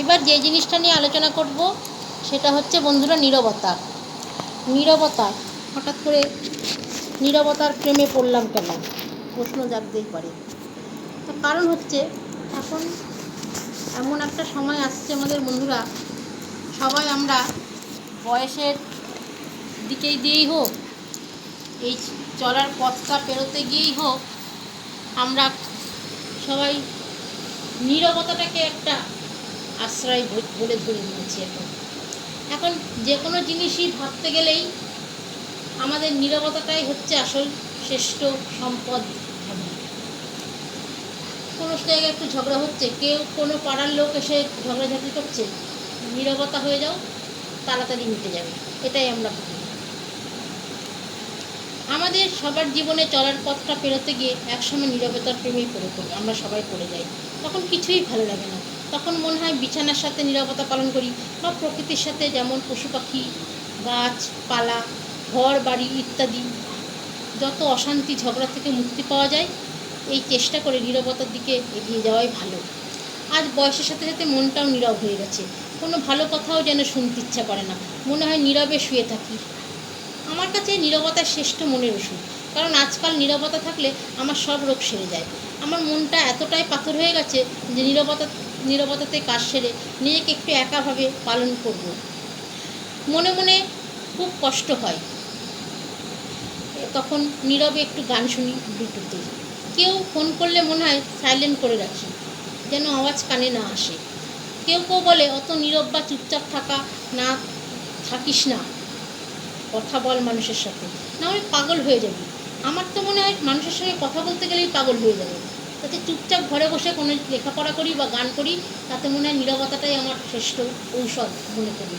এবার যে জিনিসটা নিয়ে আলোচনা করব, সেটা হচ্ছে বন্ধুরা নীরবতা। নীরবতা, হঠাৎ করে নীরবতার প্রেমে পড়লাম কেন? প্রশ্ন জাগতেই পারে। তার কারণ হচ্ছে, এখন এমন একটা সময় আসছে আমাদের বন্ধুরা, সবাই আমরা বয়সের দিকেই দিয়েই হোক, এই চলার পথটা পেরোতে গিয়েই হোক, আমরা সবাই নীরবতাটাকে একটা আশ্রয় বলে ধরে নিয়েছি এখন। এখন যে কোনো জিনিসই ভাবতে গেলেই আমাদের নীরবতাটাই হচ্ছে আসল শ্রেষ্ঠ সম্পদ কোনো জায়গায় একটু ঝগড়া হচ্ছে, কেউ কোনো পাড়ার লোক এসে ঝগড়াঝাটি করছে, নীরবতা হয়ে যাও, তাড়াতাড়ি মিটে যাবে। এটাই আমরা ভাবি। আমাদের সবার জীবনে চলার পথটা পেরোতে গিয়ে একসময় নীরবতার প্রেমেই পড়ে পড়ি, আমরা সবাই পড়ে যাই। তখন কিছুই ভালো লাগে না। তখন মনে হয় বিছানার সাথে নীরবতা পালন করি বা প্রকৃতির সাথে যেমন পশু পাখি গাছপালা ঘর, বাড়ি ইত্যাদি যত অশান্তি, ঝগড়া থেকে মুক্তি পাওয়া যায়, এই চেষ্টা করে নীরবতার দিকে এগিয়ে যাওয়াই ভালো। আজ বয়সের সাথে সাথে মনটাও নীরব হয়ে গেছে। কোনো ভালো কথাও যেন শুনতে ইচ্ছা করে না। মনে হয় নীরবে শুয়ে থাকি। আমার কাছে নীরবতা শ্রেষ্ঠ মনের ওষুধ। কারণ আজকাল নীরবতা থাকলে আমার সব রোগ সেরে যায়। আমার মনটা এতটাই পাথর হয়ে গেছে যে নীরবতা নীরবতাতে কাজ সেরে নিজেকে একটু একাভাবে পালন করব। মনে মনে খুব কষ্ট হয়। তখন নীরবে একটু গান শুনি ব্লুটুথে। কেউ ফোন করলে মনে হয় সাইলেন্ট করে রাখি, যেন আওয়াজ কানে না আসে। কেউ কেউ বলে, অত নীরব বা চুপচাপ থাকা না, থাকিস না। কথা বল মানুষের সাথে। না হলে পাগল হয়ে যাবি। আমার তো মনে হয় মানুষের সঙ্গে কথা বলতে গেলেই পাগল হয়ে যাবে। তাতে চুপচাপ ঘরে বসে কোনো লেখাপড়া করি বা গান করি, তাতে মনে হয় নীরবতাটাই আমার শ্রেষ্ঠ ঔষধ মনে করি।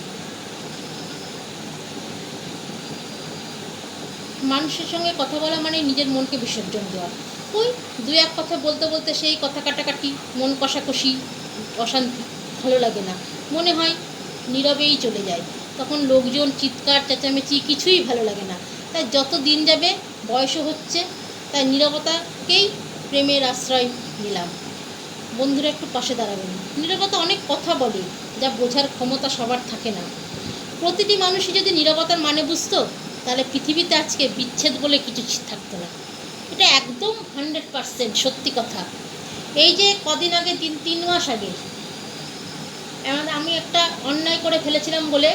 মানুষের সঙ্গে কথা বলা মানে নিজের মনকে বিসর্জন দেওয়া। ওই দু এক কথা বলতে বলতে সেই কথা কাটাকাটি, মন কষাকষি, অশান্তি, ভালো লাগে না। মনে হয় নীরবেই চলে যায়। তখন লোকজন, চিৎকার, চেঁচামেচি কিছুই ভালো লাগে না। তাই যত দিন যাবে বয়সও হচ্ছে, তাই নীরবতাকেই প্রেমের আশ্রয় নিলাম। বন্ধুরা, একটু পাশে দাঁড়াবেন। নীরবতা অনেক কথা বলে, যা বোঝার ক্ষমতা সবার থাকে না। প্রতিটি মানুষই যদি নীরবতার মানে বুঝতো, তাহলে পৃথিবীতে আজকে বিচ্ছেদ বলে কিছু থাকতো না। এটা একদম হান্ড্রেড পারসেন্ট সত্যি কথা। এই যে কদিন আগে, তিন তিন মাস আগে আমি একটা অন্যায় করে ফেলেছিলাম বলে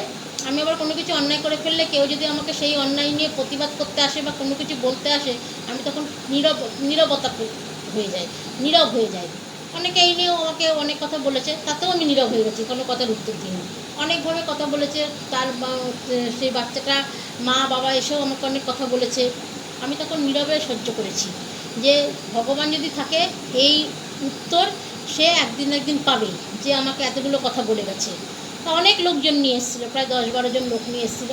আমি আবার কোনো কিছু অন্যায় করে ফেললে কেউ যদি আমাকে সেই অন্যায় নিয়ে প্রতিবাদ করতে আসে বা কোনো কিছু বলতে আসে, আমি তখন নীরব নীরবতা হয়ে যায় নীরব হয়ে যায় অনেকে এই নিয়েও আমাকে অনেক কথা বলেছে, তাতেও আমি নীরব হয়ে গেছি, কোনো কথার উত্তর দিইনি অনেকভাবে কথা বলেছে, তার সেই বাচ্চাটা, মা, বাবা এসেও আমাকে অনেক কথা বলেছে। আমি তখন নীরবে সহ্য করেছি যে ভগবান যদি থাকে, এই উত্তর সে একদিন একদিন পাবে যে আমাকে এতগুলো কথা বলে গেছে। তা অনেক লোকজন নিয়ে এসেছিল, প্রায় দশ বারো জন লোক নিয়ে এসেছিল।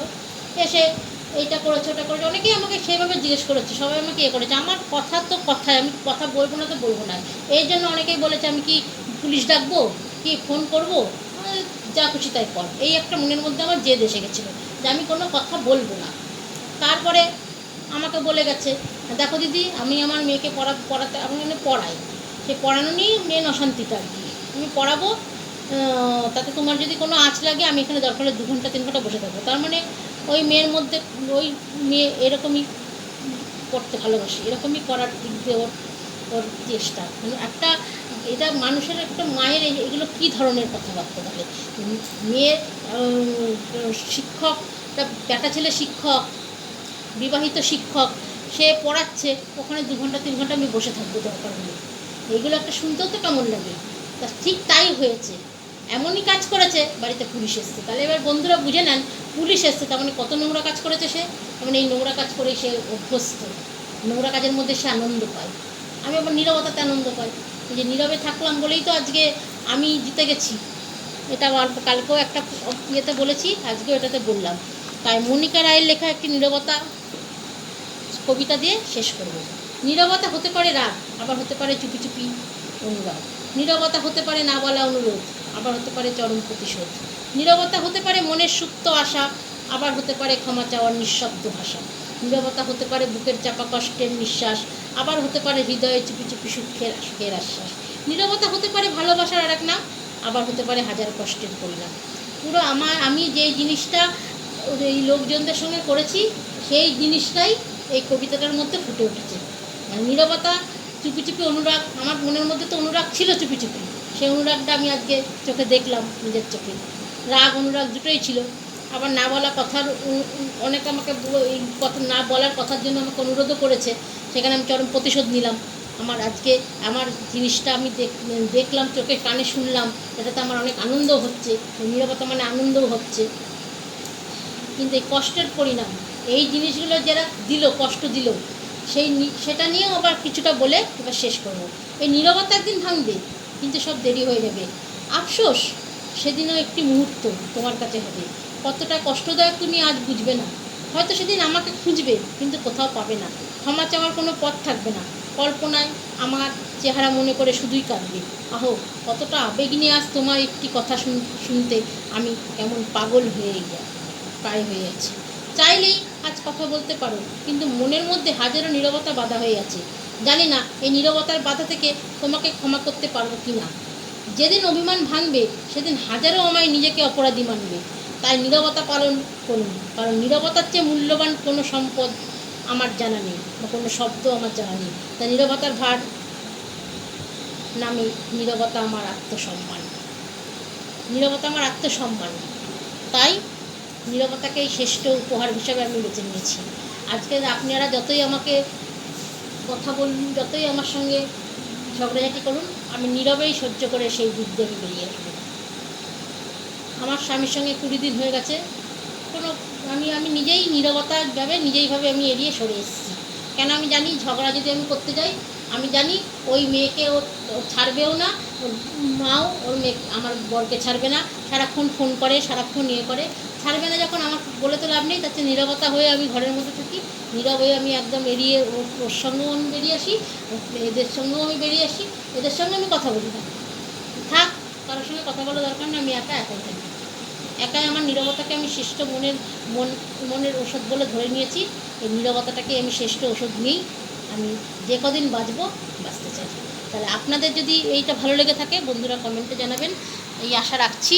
এসে এইটা করেছে, ওটা করেছে। অনেকেই আমাকে সেইভাবে জিজ্ঞেস করেছে, সবাই আমাকে এ করেছে। আমার কথা তো কথায়, আমি কথা বলব না তো বলব না। এই জন্য অনেকেই বলেছে, আমি কি পুলিশ ডাকবো? কি ফোন করব? যা খুশি তাই কর। এই একটা মনের মধ্যে আমার জেদ এসে গেছিল, যে আমি কোনো কথা বলব না। তারপরে আমাকে বলে গেছে, দেখো দিদি, আমি আমার মেয়েকে পড়া, পড়াতে, আমি মানে পড়াই। সে পড়ানো নিয়েই মেন অশান্তিটা আর কি। আমি পড়াবো তাতে তোমার যদি কোনো আঁচ লাগে আমি এখানে দরকার হলে দু ঘণ্টা তিন ঘণ্টা বসে থাকব। তার মানে ওই মেয়ের মধ্যে ওই মেয়ে এরকমই করতে ভালোবাসি এরকমই করার দিক দিয়ে ওর ওর চেষ্টা। মানে একটা এটা মানুষের একটা মায়ের এগুলো কী ধরনের কথাবার্তা বলে? আহ, শিক্ষক একটা ছেলে শিক্ষক বিবাহিত শিক্ষক সে পড়াচ্ছে ওখানে দু ঘণ্টা তিন ঘণ্টা আমি বসে থাকব দরকার হলে। এইগুলো একটা শুনতেও তো কেমন লাগে। তা ঠিক তাই হয়েছে। এমনই কাজ করেছে, বাড়িতে পুলিশ এসছে। তাহলে এবার বন্ধুরা বুঝে নেন, পুলিশ এসছে, তার মানে কত নোংরা কাজ করেছে সে? তার মানে এই নোংরা কাজ করেই সে অভ্যস্ত। নোংরা কাজের মধ্যে সে আনন্দ পায়। আমি আবার নীরবতাতে আনন্দ পাই। যে নীরবে থাকলাম বলেই তো আজকে আমি জিতে গেছি। এটা কালকেও একটা ইয়েতে বলেছি, আজকেও এটাতে বললাম। তাই মনিকা রায়ের লেখা একটি নীরবতা কবিতা দিয়ে শেষ করব। নীরবতা হতে পারে রাগ, আবার হতে পারে চুপি চুপি অনুরাগ। নীরবতা হতে পারে না বলা অনুরোধ। আবার হতে পারে চরম প্রতিশোধ। নীরবতা হতে পারে মনের সুপ্ত আশা, আবার হতে পারে ক্ষমা চাওয়ার নিঃশব্দ ভাষা। নীরবতা হতে পারে বুকের চাপা কষ্টের নিঃশ্বাস, আবার হতে পারে হৃদয়ে চুপি চুপি সুখের সুখের আশ্বাস। নীরবতা হতে পারে ভালোবাসার আর এক নাম, আবার হতে পারে হাজার কষ্টের পরিণাম। পুরো আমার, আমি যে জিনিসটা, এই লোকজনদের সঙ্গে করেছি, সেই জিনিসটাই এই কবিতাটার মধ্যে ফুটে উঠেছে। মানে নীরবতা, চুপি চুপি অনুরাগ, আমার মনের মধ্যে তো অনুরাগ ছিল চুপি চুপি। সেই অনুরাগটা আমি আজকে চোখে দেখলাম নিজের চোখে। রাগ, অনুরাগ দুটোই ছিল। আবার না বলা কথার অনেক আমাকে এই কথা না বলার কথার জন্য আমাকে অনুরোধও করেছে। সেখানে আমি চরম প্রতিশোধ নিলাম। আমার আজকে আমার জিনিসটা আমি দেখলাম, চোখে কানে শুনলাম। এটাতে আমার অনেক আনন্দ হচ্ছে। নীরবতা মানে আনন্দও হচ্ছে। কিন্তু এই কষ্টের পরিণাম, এই জিনিসগুলো যারা দিল, কষ্ট দিল, সেই সেটা নিয়েও আবার কিছুটা বলে এবার শেষ করব। এই নীরবতা একদিন ভাঙবে। কিন্তু সব দেরি হয়ে যাবে। আফসোস, সেদিনও একটি মুহূর্ত তোমার কাছে হবে। কতটা কষ্টদায়ক তুমি আজ বুঝবে না। হয়তো সেদিন আমাকে খুঁজবে, কিন্তু কোথাও পাবে না। ক্ষমা চাওয়ার কোনো পথ থাকবে না। কল্পনায় আমার চেহারা মনে করে শুধুই কাঁদবে। আহো, কতটা আবেগ নিয়ে আজ তোমার একটি কথা শুন, শুনতে আমি কেমন পাগল হয়ে যা প্রায় হয়ে আছি চাইলেই আজ কথা বলতে পারো, কিন্তু মনের মধ্যে হাজারো নীরবতা বাধা হয়ে আছে। জানি না এই নীরবতার বাধা থেকে তোমাকে ক্ষমা করতে পারব কি না যেদিন অভিমান ভাঙবে, সেদিন হাজারো আমায় নিজেকে অপরাধী মানবে। তাই নীরবতা পালন করুন, কারণ নীরবতার চেয়ে মূল্যবান কোনো সম্পদ আমার জানা নেই বা কোনো শব্দ আমার জানা নেই। তাই নীরবতার ভার নামে নীরবতা আমার আত্মসম্মান। নীরবতা আমার আত্মসম্মান। তাই নীরবতাকেই শ্রেষ্ঠ উপহার হিসাবে আমি বেছে নিয়েছি। আজকে আপনারা যতই আমাকে কথা বলুন, যতই আমার সঙ্গে ঝগড়াঝাটি করুন, আমি নীরবেই সহ্য করে সেই যুদ্ধে আমি বেরিয়ে আসব। আমার স্বামীর সঙ্গে কুড়ি দিন হয়ে গেছে। কোনো, আমি আমি নিজেই নীরবতাভাবে নিজেইভাবে আমি এড়িয়ে সরে এসেছি। কেন আমি জানি ঝগড়া যদি আমি করতে যাই, আমি জানি ওই মেয়েকে ও ছাড়বেও না মাও, ওর মেয়ে আমার বরকে ছাড়বে না। সারাক্ষণ ফোন করে, সারাক্ষণ ইয়ে করে। ছাড়বে না যখন আমার বলে তো লাভ নেই তাতে নীরবতা হয়ে আমি ঘরের মধ্যে থাকি, নীরব হয়ে আমি একদম এড়িয়ে ওর সঙ্গেও আমি বেরিয়ে আসি এদের সঙ্গেও আমি বেরিয়ে আসি, এদের সঙ্গে আমি কথা বলি না। থাক, কারোর সঙ্গে কথা বলার দরকার নেই, আমি একা একাই থাকি। একাই আমার নীরবতাকে আমি শ্রেষ্ঠ মনের, মন, মনের ওষুধ বলে ধরে নিয়েছি, এই নীরবতাটাকে আমি শ্রেষ্ঠ ওষুধ নিয়েই আমি যে কদিন বাঁচবো, বাঁচতে চাই। তাহলে আপনাদের যদি এইটা ভালো লেগে থাকে, বন্ধুরা কমেন্টে জানাবেন। এই আশা রাখছি।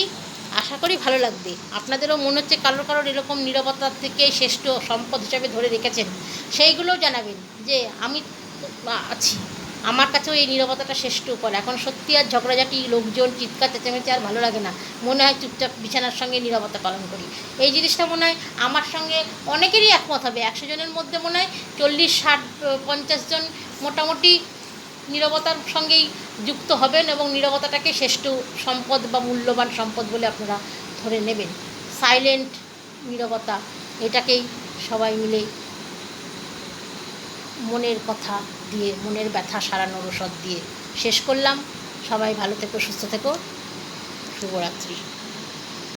আশা করি ভালো লাগবে। আপনাদেরও মনে হচ্ছে কারোর কারোর এরকম নীরবতার থেকে শ্রেষ্ঠ সম্পদ হিসাবে ধরে রেখেছেন। সেইগুলোও জানাবেন যে আমি আছি। আমার কাছেও এই নীরবতাটা শ্রেষ্ঠ উপায় এখন সত্যি আর ঝগড়াঝাটি, লোকজন, চিৎকার, চেঁচামেচি আর ভালো লাগে না। মনে হয় চুপচাপ বিছানার সঙ্গে নীরবতা পালন করি। এই জিনিসটা মনে হয় আমার সঙ্গে অনেকেরই একমত হবে। একশো জনের মধ্যে মনে হয় চল্লিশ, ষাট, পঞ্চাশ জন মোটামুটি নীরবতার সঙ্গেই যুক্ত হবেন এবং নিরবতাটাকে শ্রেষ্ঠ সম্পদ বা মূল্যবান সম্পদ বলে আপনারা ধরে নেবেন। সাইলেন্ট নিরবতা, এটাকেই সবাই মিলে মনের কথা দিয়ে, মনের ব্যথা সারানোর ওষুধ দিয়ে শেষ করলাম। সবাই ভালো থেকো, সুস্থ থেকো। শুভরাত্রি।